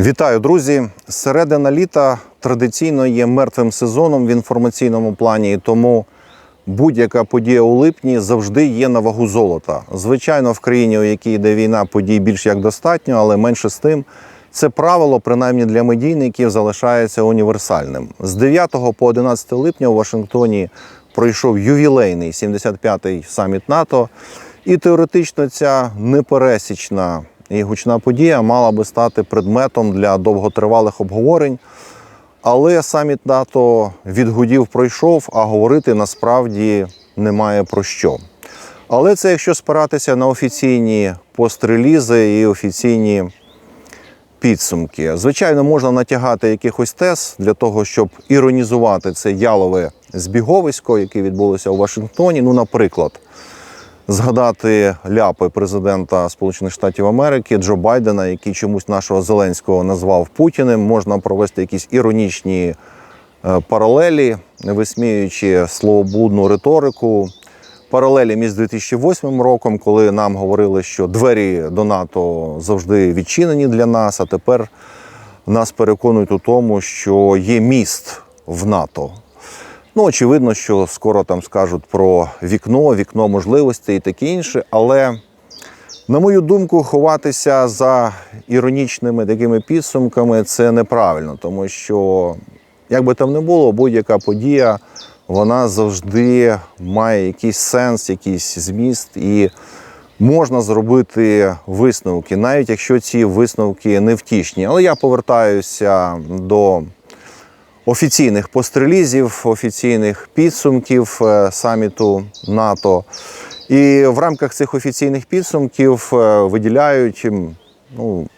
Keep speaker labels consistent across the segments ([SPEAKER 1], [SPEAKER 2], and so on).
[SPEAKER 1] Вітаю, друзі! Середина літа традиційно є мертвим сезоном в інформаційному плані, тому будь-яка подія у липні завжди є на вагу золота. Звичайно, в країні, у якій йде війна, подій більш як достатньо, але менше з тим. Це правило, принаймні для медійників, залишається універсальним. З 9 по 11 липня у Вашингтоні пройшов ювілейний 75-й саміт НАТО. І теоретично ця непересічна і гучна подія мала би стати предметом для довготривалих обговорень. Але саміт НАТО відгудів пройшов, а говорити насправді немає про що. Але це якщо спиратися на офіційні пострелізи і офіційні підсумки. Звичайно, можна натягати якихось тез для того, щоб іронізувати це ялове збіговисько, яке відбулося у Вашингтоні. Ну, наприклад, згадати ляпи президента Сполучених Штатів Америки Джо Байдена, який чомусь нашого Зеленського назвав Путіним. Можна провести якісь іронічні е, паралелі, висміюючи словоблудну риторику. Паралелі між 2008 роком, коли нам говорили, що двері до НАТО завжди відчинені для нас, а тепер нас переконують у тому, що є міст в НАТО. Ну, очевидно, що скоро там скажуть про вікно, вікно можливостей і таке інше. Але, на мою думку, ховатися за іронічними такими підсумками це неправильно, тому що, як би там не було, будь-яка подія вона завжди має якийсь сенс, якийсь зміст, і можна зробити висновки, навіть якщо ці висновки невтішні. Але я повертаюся до офіційних пострелізів, офіційних підсумків е, саміту НАТО. І в рамках цих офіційних підсумків е, виділяють ну,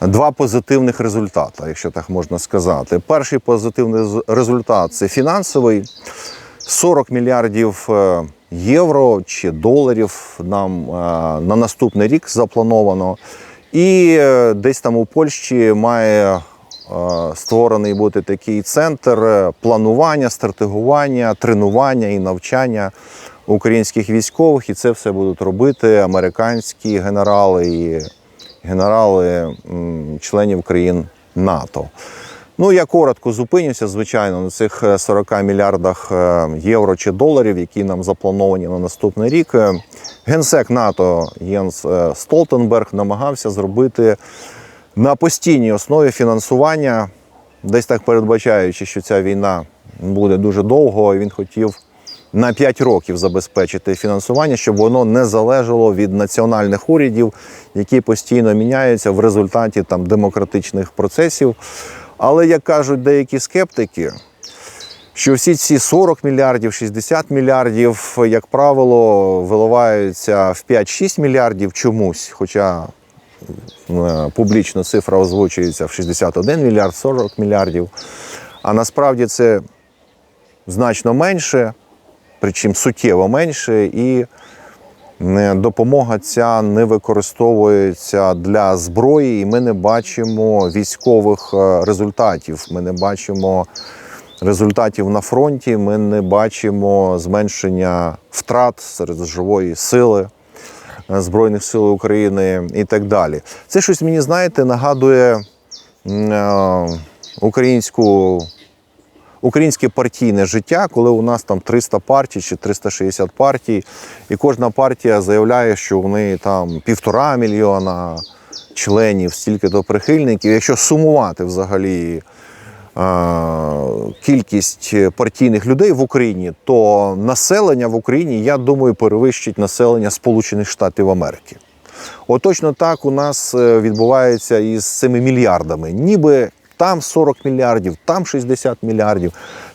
[SPEAKER 1] два позитивних результати, якщо так можна сказати. Перший позитивний результат це фінансовий. 40 мільярдів е, євро чи доларів нам на наступний рік заплановано. І десь там у Польщі має створений бути такий центр е, планування, стратегування, тренування і навчання українських військових. І це все будуть робити американські генерали і генерали членів країн НАТО. Ну, я коротко зупинюся, звичайно, на цих е, 40 мільярдах е, євро чи доларів, які нам заплановані на наступний рік. Е, Генсек НАТО Єнс е, Столтенберг намагався зробити на постійній основі фінансування, десь так передбачаючи, що ця війна буде дуже довго, і він хотів на 5 років забезпечити фінансування, щоб воно не залежало від національних урядів, які постійно міняються в результаті там демократичних процесів. Але як кажуть деякі скептики, що всі ці 40 мільярдів, 60 мільярдів, як правило, виливаються в 5-6 мільярдів чомусь, хоча публічно цифра озвучується в 61 мільярд, 40 мільярдів. А насправді це значно менше, причому суттєво менше, і е, допомога ця не використовується для зброї, і ми не бачимо військових е, результатів. Ми не бачимо результатів на фронті, ми не бачимо зменшення втрат серед живої сили. Збройних сил України і так далі. Це щось мені, знаєте, нагадує е, українську українське партійне життя, коли у нас там 300 партій чи 360 партій, і кожна партія заявляє, що в неї там півтора мільйона членів, стільки то прихильників. Якщо сумувати взагалі кількість партійних людей в Україні, то населення в Україні, я думаю, перевищить населення Сполучених Штатів Америки. От точно так у нас е, відбувається із цими мільярдами. Ніби там 40 мільярдів, там 60 мільярдів,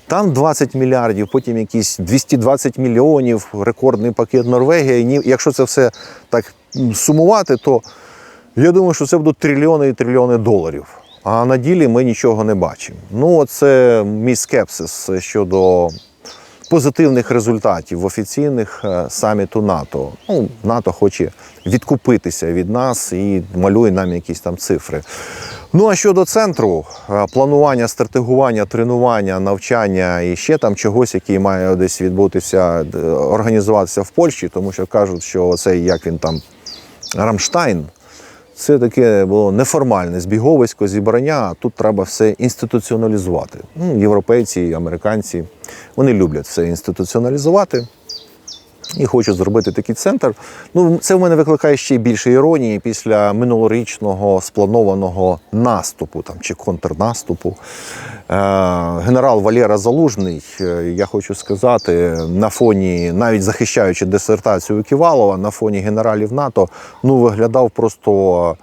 [SPEAKER 1] там 20 мільярдів, потім якісь 220 мільйонів, рекордний пакет Норвегія. І якщо це все так сумувати, то я думаю, що це будуть трильйони і трильйони доларів. А на ділі ми нічого не бачимо. Ну, це мій скепсис щодо позитивних результатів офіційних е, саміту НАТО. Ну, НАТО хоче відкупитися від нас і малює нам якісь там цифри. Ну а щодо центру, е, планування, стратегування, тренування, навчання і ще там чогось, який має десь відбутися, організуватися в Польщі, тому що кажуть, що цей як він там Рамштайн. Це таке було неформальне збіговисько, зібрання, тут треба все інституціоналізувати. Ну, європейці, американці вони люблять все інституціоналізувати і хочуть зробити такий центр. Ну, це в мене викликає ще більше іронії після минулорічного спланованого наступу там, чи контрнаступу. Е, генерал Валєра Залужний, е, я хочу сказати, на фоні, навіть захищаючи дисертацію Ківалова, на фоні генералів НАТО, ну, виглядав просто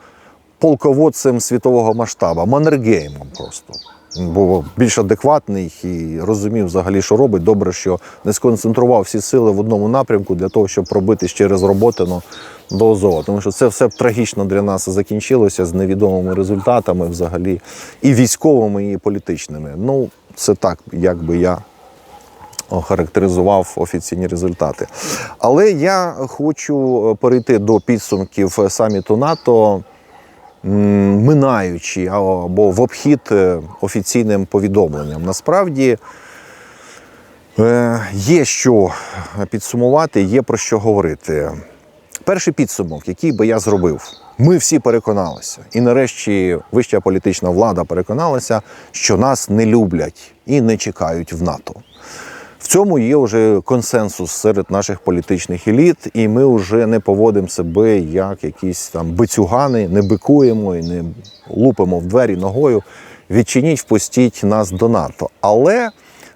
[SPEAKER 1] полководцем світового масштабу, Маннергеймом просто. Був більш адекватний і розумів взагалі, що робить. Добре, що не сконцентрував всі сили в одному напрямку для того, щоб пробитись через роботину до Азова. Тому що це все трагічно для нас закінчилося з невідомими результатами, взагалі, і військовими, і політичними. Ну, це так, як би я охарактеризував офіційні результати. Але я хочу перейти до підсумків саміту НАТО минаючи або в обхід е, офіційним повідомленням. Насправді е, є що підсумувати, є про що говорити. Перший підсумок, який би я зробив, ми всі переконалися, і нарешті вища політична влада переконалася, що нас не люблять і не чекають в НАТО. Цьому є вже консенсус серед наших політичних еліт, і ми вже не поводимо себе як якісь там бицюгани, не бикуємо і не лупимо в двері ногою. Відчиніть, впустіть нас до НАТО. Але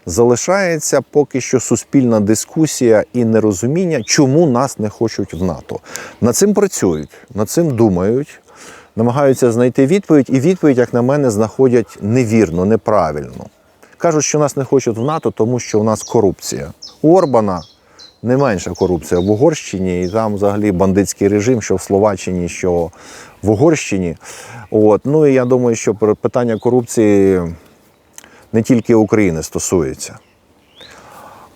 [SPEAKER 1] залишається поки що суспільна дискусія і нерозуміння, чому нас не хочуть в НАТО. Над цим працюють, над цим думають, намагаються знайти відповідь, і відповідь, як на мене, знаходять невірно, неправильно. Кажуть, що нас не хочуть в НАТО, тому що у нас корупція. У Орбана не менша корупція в Угорщині, і там взагалі бандитський режим, що в Словаччині, що в Угорщині. От. Ну і я думаю, що питання корупції не тільки України стосується.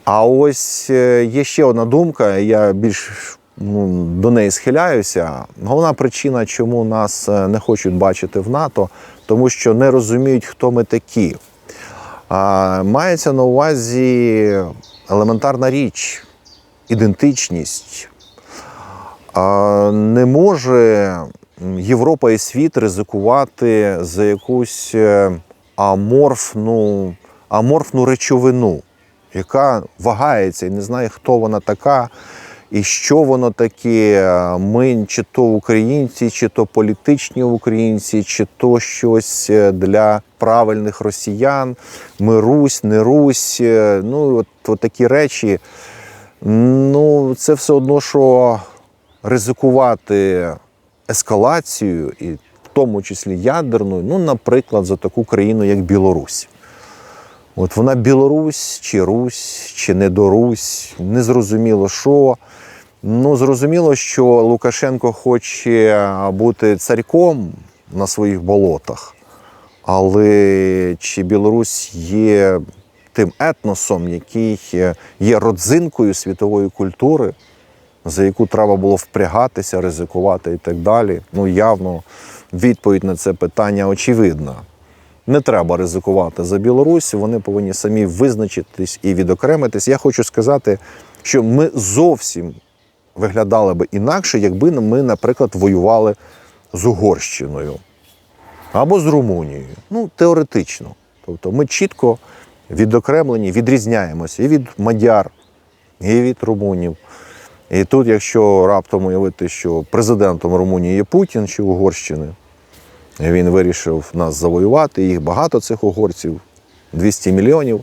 [SPEAKER 1] А ось е, є ще одна думка, я більш ну, до неї схиляюся. Головна причина, чому нас е, не хочуть бачити в НАТО, тому що не розуміють, хто ми такі. Мається на увазі елементарна річ, ідентичність. Не може Європа і світ ризикувати за якусь е, аморфну, аморфну речовину, яка вагається і не знає, хто вона така. І що воно таке? Ми чи то українці, чи то політичні українці, чи то щось для правильних росіян. Ми Русь, не Русь. Ну, от, от такі речі. Ну, це все одно, що ризикувати ескалацією, і в тому числі ядерною, ну, наприклад, за таку країну, як Білорусь. От вона Білорусь, чи Русь, чи не до Русь, незрозуміло що. Ну, зрозуміло, що Лукашенко хоче бути царьком на своїх болотах, але чи Білорусь є тим етносом, який є родзинкою світової культури, за яку треба було впрягатися, ризикувати і так далі. Ну, явно відповідь на це питання очевидна. Не треба ризикувати за Білорусь, вони повинні самі визначитись і відокремитись. Я хочу сказати, що ми зовсім виглядали би інакше, якби ми, наприклад, воювали з Угорщиною або з Румунією. Ну, теоретично. Тобто ми чітко відокремлені, відрізняємося і від мадяр, і від румунів. І тут, якщо раптом уявити, що президентом Румунії є Путін чи Угорщини, він вирішив нас завоювати, їх багато цих угорців, 200 мільйонів,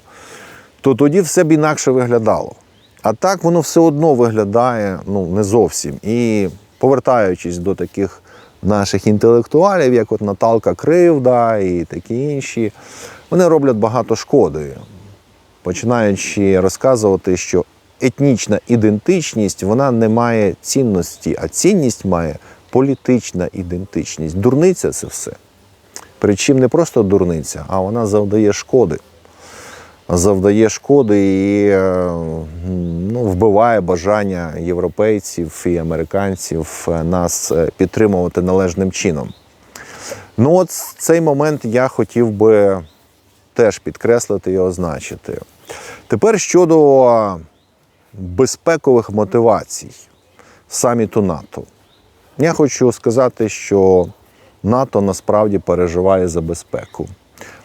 [SPEAKER 1] то тоді все б інакше виглядало. А так воно все одно виглядає ну, не зовсім. І повертаючись до таких наших інтелектуалів, як от Наталка Кривда і такі інші, вони роблять багато шкоди, починаючи розказувати, що етнічна ідентичність вона не має цінності, а цінність має політична ідентичність. Дурниця це все. Причому не просто дурниця, а вона завдає шкоди. Завдає шкоди і е, ну, вбиває бажання європейців і американців нас е, підтримувати належним чином. Ну, от цей момент я хотів би теж підкреслити і означити. Тепер щодо безпекових мотивацій саміту НАТО. Я хочу сказати, що НАТО насправді переживає за безпеку,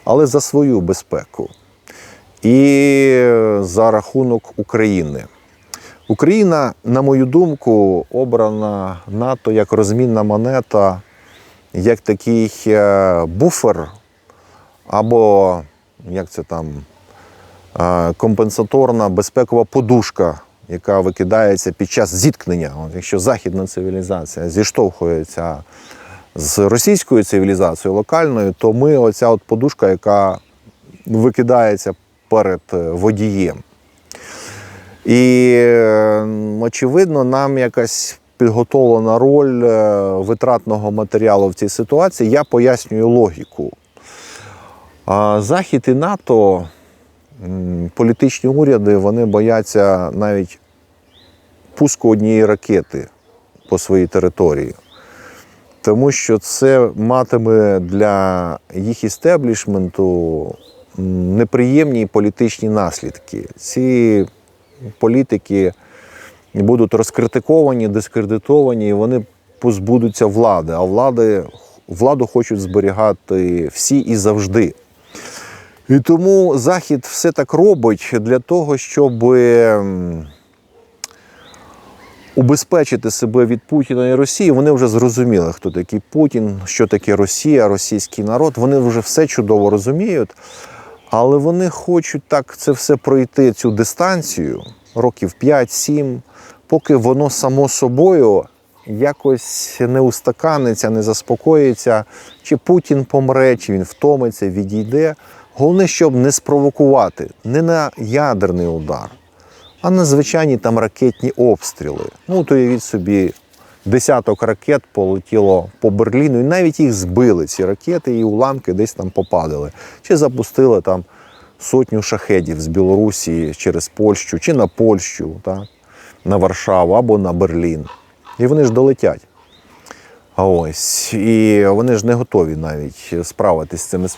[SPEAKER 1] але за свою безпеку і за рахунок України. Україна, на мою думку, обрана НАТО як розмінна монета, як такий е, буфер, або як це там е, компенсаторна безпекова подушка, яка викидається під час зіткнення. Якщо західна цивілізація зіштовхується з російською цивілізацією локальною, то ми оця от подушка, яка викидається перед е, водієм. І очевидно, нам якась підготовлена роль е, витратного матеріалу в цій ситуації. Я пояснюю логіку. Захід і НАТО, політичні уряди, вони бояться навіть пуску однієї ракети по своїй території. Тому що це матиме для їх істеблішменту неприємні політичні наслідки. Ці політики будуть розкритиковані, дискредитовані, і вони позбудуться влади. А влади, владу хочуть зберігати всі і завжди. І тому Захід все так робить для того, щоб убезпечити себе від Путіна і Росії. Вони вже зрозуміли, хто такий Путін, що таке Росія, російський народ. Вони вже все чудово розуміють. Але вони хочуть так це все пройти, цю дистанцію, років 5-7, поки воно само собою якось не устаканиться, не заспокоїться, чи Путін помре, чи він втомиться, відійде. Головне, щоб не спровокувати не на ядерний удар, а на звичайні там ракетні обстріли. Ну, то уявіть собі, десяток ракет полетіло по Берліну, і навіть їх збили ці ракети, і уламки десь там попадали. Чи запустили там сотню шахедів з Білорусі через Польщу, чи на Польщу, так? на Варшаву або на Берлін. І вони ж долетять. Ось. І вони ж не готові навіть справитися з цими,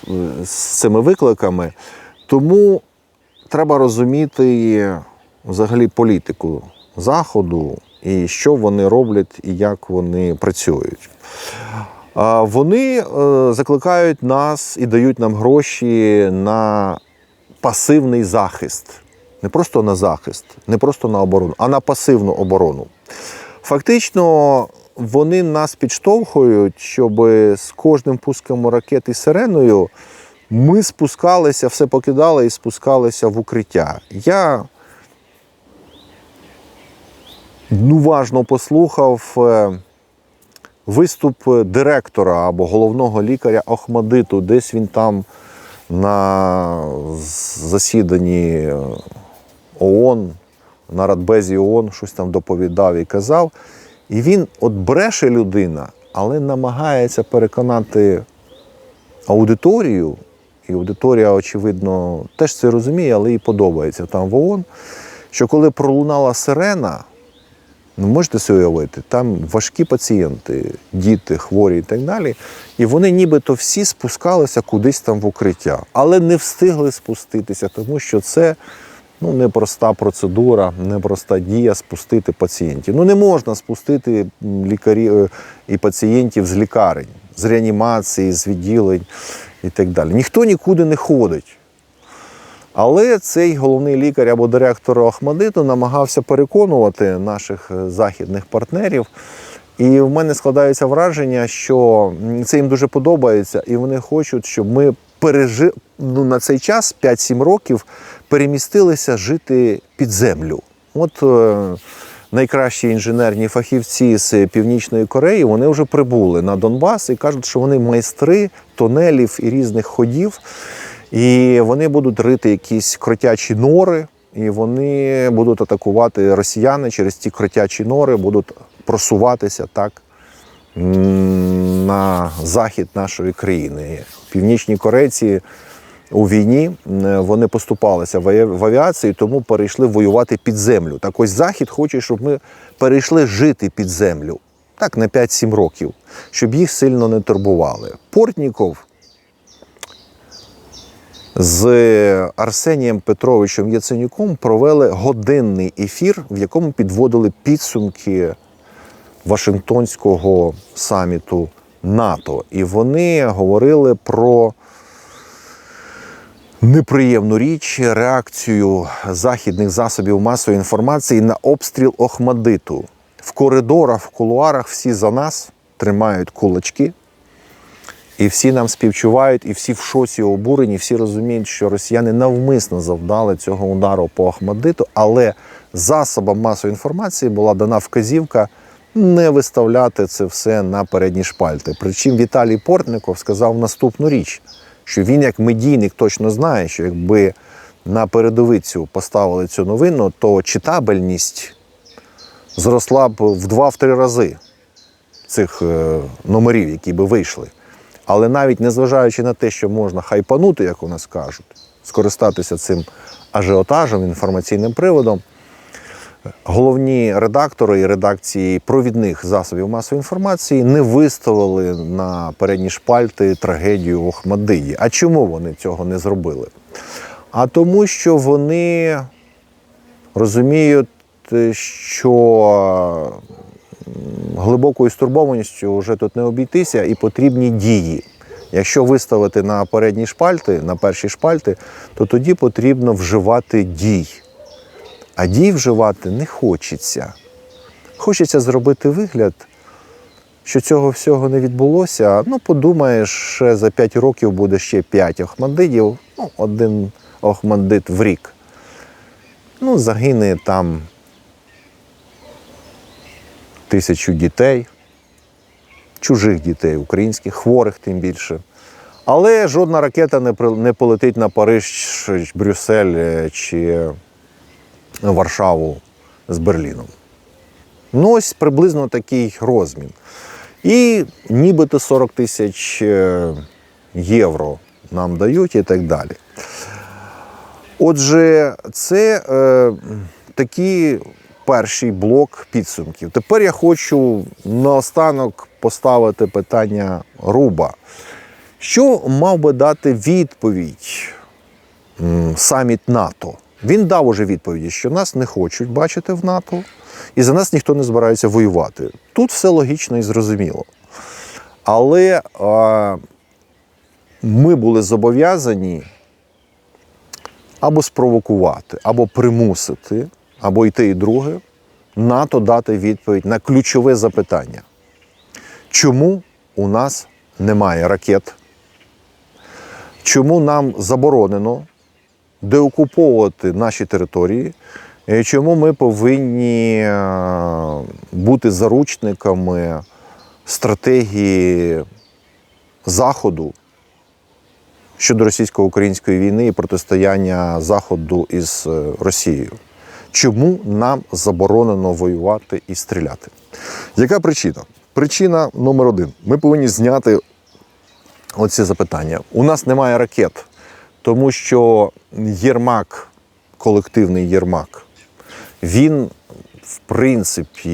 [SPEAKER 1] з цими викликами. Тому треба розуміти взагалі політику Заходу і що вони роблять і як вони працюють. Вони е, закликають нас і дають нам гроші на пасивний захист. Не просто на захист, не просто на оборону, а на пасивну оборону. Фактично, вони нас підштовхують, щоб з кожним пуском ракет і сиреною ми спускалися, все покидали і спускалися в укриття. Я уважно послухав е, виступ директора або головного лікаря Охмадиту. Десь він там на засіданні ООН, на Радбезі ООН щось там доповідав і казав. І він от бреше людина, але намагається переконати аудиторію. І аудиторія, очевидно, теж це розуміє, але їй подобається там в ООН, що коли пролунала сирена, ну можете собі уявити, там важкі пацієнти, діти, хворі і так далі. І вони нібито всі спускалися кудись там в укриття, але не встигли спуститися, тому що це ну, непроста процедура, непроста дія спустити пацієнтів. Ну не можна спустити лікарів е, і пацієнтів з лікарень, з реанімації, з відділень і так далі. Ніхто нікуди не ходить. Але цей головний лікар або директор Ахмадиту намагався переконувати наших е, західних партнерів. І в мене складається враження, що це їм дуже подобається, і вони хочуть, щоб ми пережи... ну, на цей час, 5-7 років, перемістилися жити під землю. От е, найкращі інженерні фахівці з Північної Кореї вони вже прибули на Донбас і кажуть, що вони майстри тунелів і різних ходів. І вони будуть рити якісь кротячі нори, і вони будуть атакувати росіяни через ці кротячі нори, будуть просуватися так на захід нашої країни. Північні корейці у війні е, вони поступалися в аві- в авіації, тому перейшли воювати під землю. Так ось Захід хоче, щоб ми перейшли жити під землю. Так, на 5-7 років, щоб їх сильно не турбували. Портніков з Арсенієм Петровичем Яценюком провели годинний ефір, в якому підводили підсумки Вашингтонського саміту НАТО. І вони говорили про неприємну річ реакцію західних засобів масової інформації на обстріл Охмадиту. В коридорах, в кулуарах всі за нас тримають кулачки, і всі нам співчувають, і всі в шоці обурені, всі розуміють, що росіяни навмисно завдали цього удару по Ахмадиту, але засобам масової інформації була дана вказівка не виставляти це все на передні шпальти. Причому Віталій Портников сказав наступну річ, що він, як медійник, точно знає, що якби на передовицю поставили цю новину, то читабельність зросла б в два-три рази цих е, номерів, які би вийшли. Але навіть незважаючи на те, що можна хайпанути, як у нас кажуть, скористатися цим ажіотажем, інформаційним приводом, головні редактори і редакції провідних засобів масової інформації не виставили на передні шпальти трагедію в Охмадиї. А чому вони цього не зробили? А тому, що вони розуміють, що глибокою стурбованістю вже тут не обійтися і потрібні дії. Якщо виставити на передні шпальти, на перші шпальти, то тоді потрібно вживати дій. А дій вживати не хочеться. Хочеться зробити вигляд, що цього всього не відбулося. Ну, подумаєш, ще за 5 років буде ще 5 охмандитів, ну, один охмандит в рік. Ну, загине там тисячу дітей, чужих дітей, українських, хворих тим більше. Але жодна ракета не, полетить на Париж, Брюссель е, чи Варшаву з Берліном. Ну, ось приблизно такий розмін. І нібито 40 тисяч е, євро нам дають і так далі. Отже, це е, такий перший блок підсумків. Тепер я хочу наостанок поставити питання Руба. Що мав би дати відповідь саміт НАТО? Він дав уже відповіді, що нас не хочуть бачити в НАТО, і за нас ніхто не збирається воювати. Тут все логічно і зрозуміло. Але а, ми були зобов'язані або спровокувати, або примусити, або й те, і друге, НАТО дати відповідь на ключове запитання. Чому у нас немає ракет? Чому нам заборонено деокуповувати наші території? І Чому ми повинні е, бути заручниками стратегії Заходу щодо російсько-української війни і протистояння Заходу із е, Росією. Чому нам заборонено воювати і стріляти? Яка причина? Причина номер один. Ми повинні зняти оці запитання. У нас немає ракет, тому що Єрмак, колективний Єрмак, він в принципі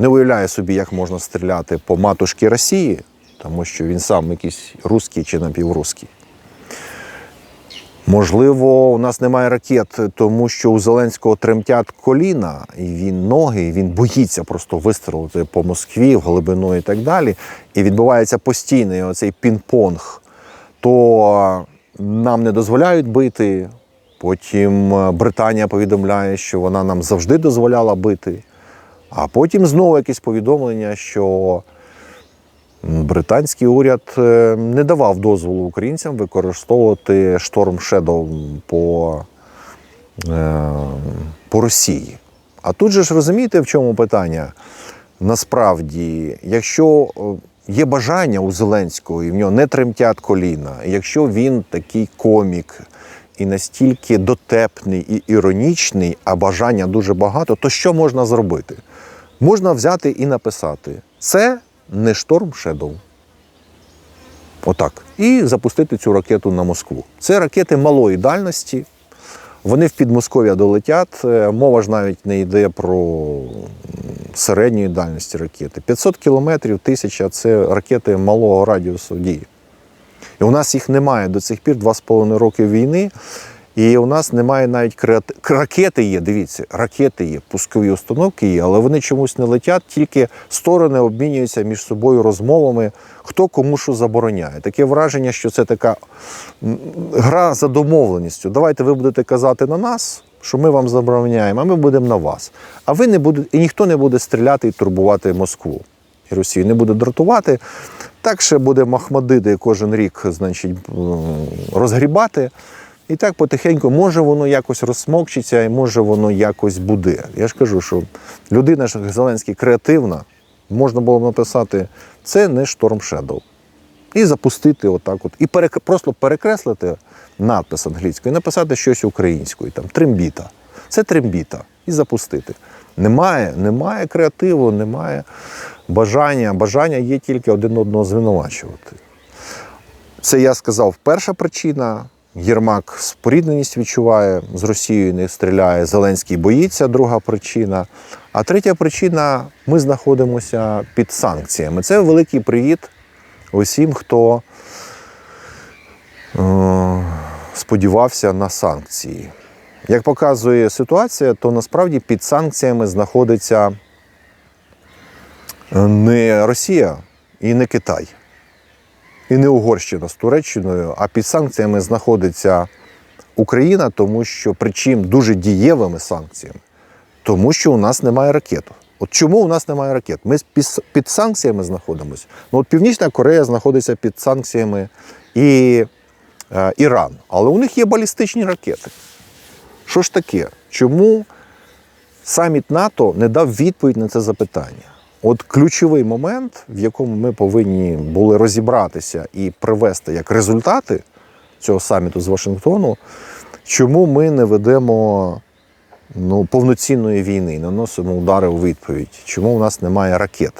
[SPEAKER 1] не уявляє собі, як можна стріляти по матушці Росії, тому що він сам якийсь русський чи напіврусський. Можливо, у нас немає ракет, тому що у Зеленського тремтять коліна, і він ноги, і він боїться просто вистрелити по Москві в глибину і так далі. І відбувається постійний оцей пінг-понг. То нам не дозволяють бити. Потім е, Британія повідомляє, що вона нам завжди дозволяла бити. А потім знову якесь повідомлення, що британський уряд е, не давав дозволу українцям використовувати шторм Shadow по, е, по Росії. А тут же ж розумієте, в чому питання? Насправді, якщо є бажання у Зеленського, і в нього не тремтять коліна, якщо він такий комік і настільки дотепний і іронічний, а бажання дуже багато, то що можна зробити? Можна взяти і написати: це не шторм Shadow. Отак. І запустити цю ракету на Москву. Це ракети малої дальності. Вони в Підмосков'я долетять. Е, Мова ж навіть не йде про середньої дальності ракети. 500 кілометрів, тисяча це ракети малого радіусу дії. І у нас їх немає до цих пір 2,5 роки війни. І у нас немає навіть креати... ракети є, дивіться, ракети є, пускові установки є, але вони чомусь не летять, тільки сторони обмінюються між собою розмовами, хто кому що забороняє. Таке враження, що це така гра за домовленістю. Давайте ви будете казати на нас, що ми вам забороняємо, а ми будемо на вас. А ви не будете, і ніхто не буде стріляти і турбувати Москву. І Росію не буде дратувати. Так ще буде Махмадиди кожен рік, значить, розгрібати. І так потихеньку, може воно якось розсмокчиться, і може воно якось буде. Я ж кажу, що людина ж Зеленський креативна, можна було б написати, це не Шторм Shadow. І запустити отак от. І перек... просто перекреслити надпис англійською, і написати щось українською, там трембіта. Це трембіта. І запустити. Немає, немає креативу, немає бажання. Бажання є тільки один одного звинувачувати. Це я сказав перша причина. Єрмак спорідненість відчуває з Росією, не стріляє. Зеленський боїться. Друга причина. А третя причина ми знаходимося під санкціями. Це великий привіт усім, хто е, сподівався на санкції. Як показує ситуація, то насправді під санкціями знаходиться не Росія і не Китай і не Угорщина з Туреччиною, а під санкціями знаходиться Україна, тому що причим дуже дієвими санкціями, тому що у нас немає ракет. От чому у нас немає ракет? Ми під, санкціями знаходимося. Ну, от Північна Корея знаходиться під санкціями і е, Іран, але у них є балістичні ракети. Що ж таке? Чому саміт НАТО не дав відповідь на це запитання? От ключовий момент, в якому ми повинні були розібратися і привести як результати цього саміту з Вашингтону, чому ми не ведемо ну, повноцінної війни, наносимо удари у відповідь, чому у нас немає ракет?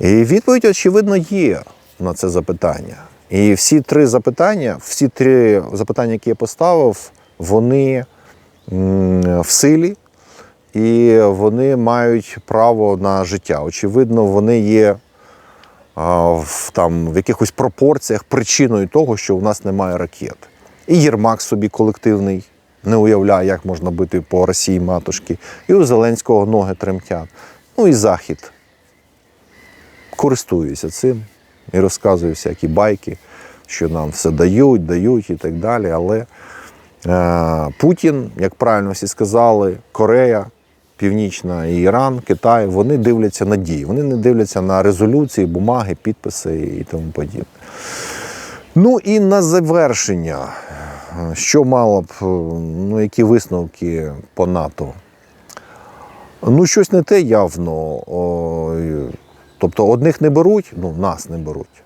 [SPEAKER 1] І відповідь, очевидно, є на це запитання. І всі три запитання, всі три запитання, які я поставив, вони в силі і вони мають право на життя. Очевидно, вони є в, там, в якихось пропорціях причиною того, що у нас немає ракет. І Єрмак собі колективний не уявляє, як можна бити по Росії матушки. І у Зеленського ноги тремтять. Ну і Захід користуюся цим і розказує всякі байки, що нам все дають, дають і так далі. Але е, Путін, як правильно всі сказали, Корея, Північна і Іран, Китай, вони дивляться на дії. Вони не дивляться на резолюції, бумаги, підписи і тому подібне. Ну і на завершення, що мало б, ну, які висновки по НАТО? Ну, щось не те явно. Тобто одних не беруть, ну, нас не беруть.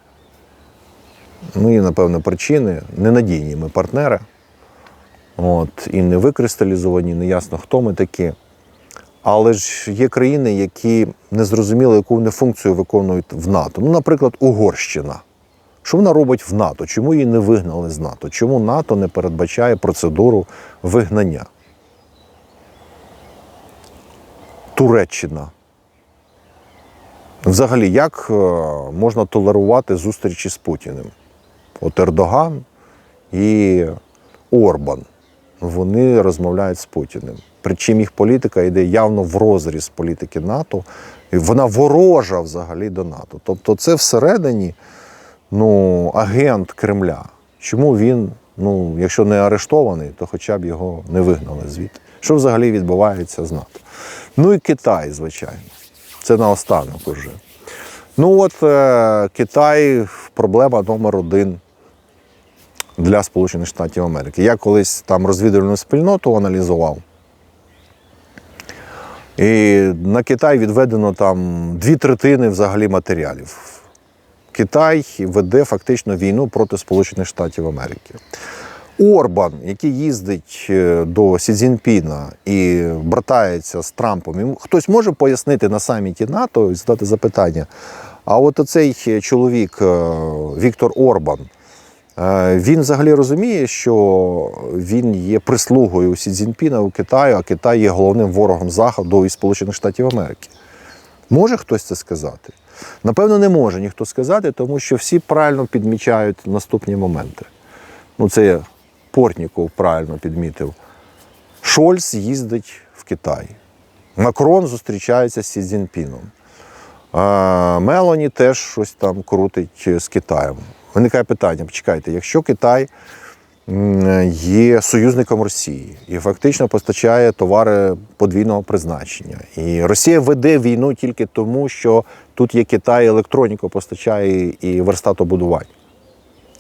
[SPEAKER 1] Ну і, напевно, причини. Ненадійні ми партнери. От, і не викристалізовані, не ясно, хто ми такі. Але ж є країни, які не зрозуміли, яку вони функцію виконують в НАТО. Ну, наприклад, Угорщина. Що вона робить в НАТО? Чому її не вигнали з НАТО? Чому НАТО не передбачає процедуру вигнання? Туреччина. Взагалі, як е, можна толерувати зустрічі з Путіним? От Ердоган і Орбан. Вони розмовляють з Путіним. Причому їх політика йде явно в розріз політики НАТО, і вона ворожа взагалі до НАТО. Тобто, це всередині ну, агент Кремля. Чому він, ну, якщо не арештований, то хоча б його не вигнали звідти. Що взагалі відбувається з НАТО? Ну і Китай, звичайно. Це наостанок уже. Ну от е, Китай проблема номер один для Сполучених Штатів Америки. Я колись там розвідувальну спільноту аналізував. І на Китай відведено там дві третини взагалі матеріалів. Китай веде фактично війну проти Сполучених Штатів Америки. Орбан, який їздить е, до Сі Цзіньпіна і братається з Трампом, хтось може пояснити на саміті НАТО і задати запитання. А от оцей чоловік е, Віктор Орбан, е, він взагалі розуміє, що він є прислугою Сі Цзіньпіна у Китаю, а Китай є головним ворогом Заходу і Сполучених Штатів Америки. Може хтось це сказати? Напевно, не може ніхто сказати, тому що всі правильно підмічають наступні моменти. Ну, це Портніков правильно підмітив. Шольц їздить в Китай. Макрон зустрічається з Сі Цзіньпіном. Мелоні теж щось там крутить з Китаєм. Виникає питання: почекайте, якщо Китай є союзником Росії і фактично постачає товари подвійного призначення. І Росія веде війну тільки тому, що тут є Китай, електроніку постачає і верстатобудування.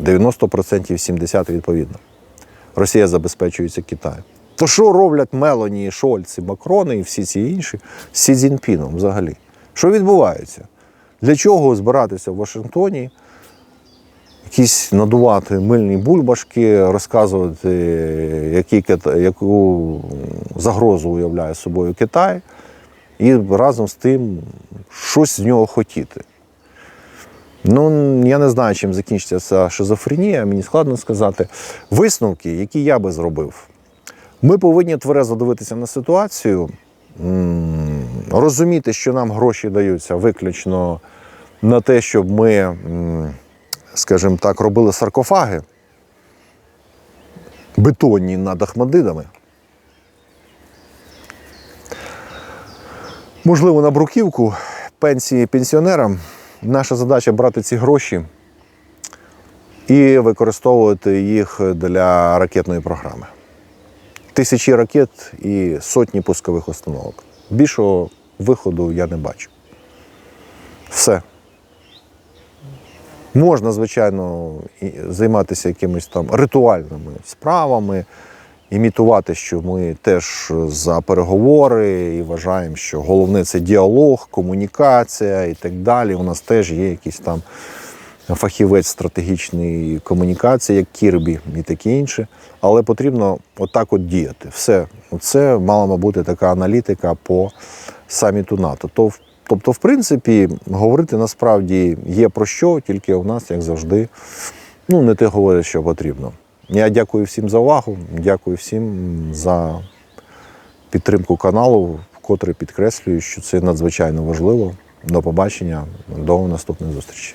[SPEAKER 1] 90% 70% відповідно. Росія забезпечується Китаєм. То що роблять Мелоні, Шольц, і Макрони і всі ці інші з Сі Цзіньпіном взагалі? Що відбувається? Для чого збиратися в Вашингтоні? Якісь надувати мильні бульбашки, розказувати, які, яку загрозу уявляє собою Китай, і разом з тим щось з нього хотіти. Ну, я не знаю, чим закінчиться ця шизофренія, мені складно сказати. Висновки, які я би зробив. Ми повинні тверезо дивитися на ситуацію, розуміти, що нам гроші даються виключно на те, щоб ми, скажімо так, робили саркофаги бетонні над Ахмадидами. Можливо, на бруківку пенсії пенсіонерам. Наша задача брати ці гроші і використовувати їх для ракетної програми. Тисячі ракет і сотні пускових установок. Більшого виходу я не бачу. Все. Можна, звичайно, займатися якимись там ритуальними справами, імітувати, що ми теж за переговори і вважаємо, що головне це діалог, комунікація і так далі. У нас теж є якийсь там фахівець стратегічної комунікації, як Кірбі і таке інше. Але потрібно отак от діяти. Все. Це мала бути така аналітика по саміту НАТО. То, тобто, в принципі, говорити насправді є про що, тільки у нас, як завжди, ну, не те говорять, що потрібно. Я дякую всім за увагу, дякую всім за підтримку каналу, вкотре підкреслюю, що це надзвичайно важливо. До побачення, до наступної зустрічі.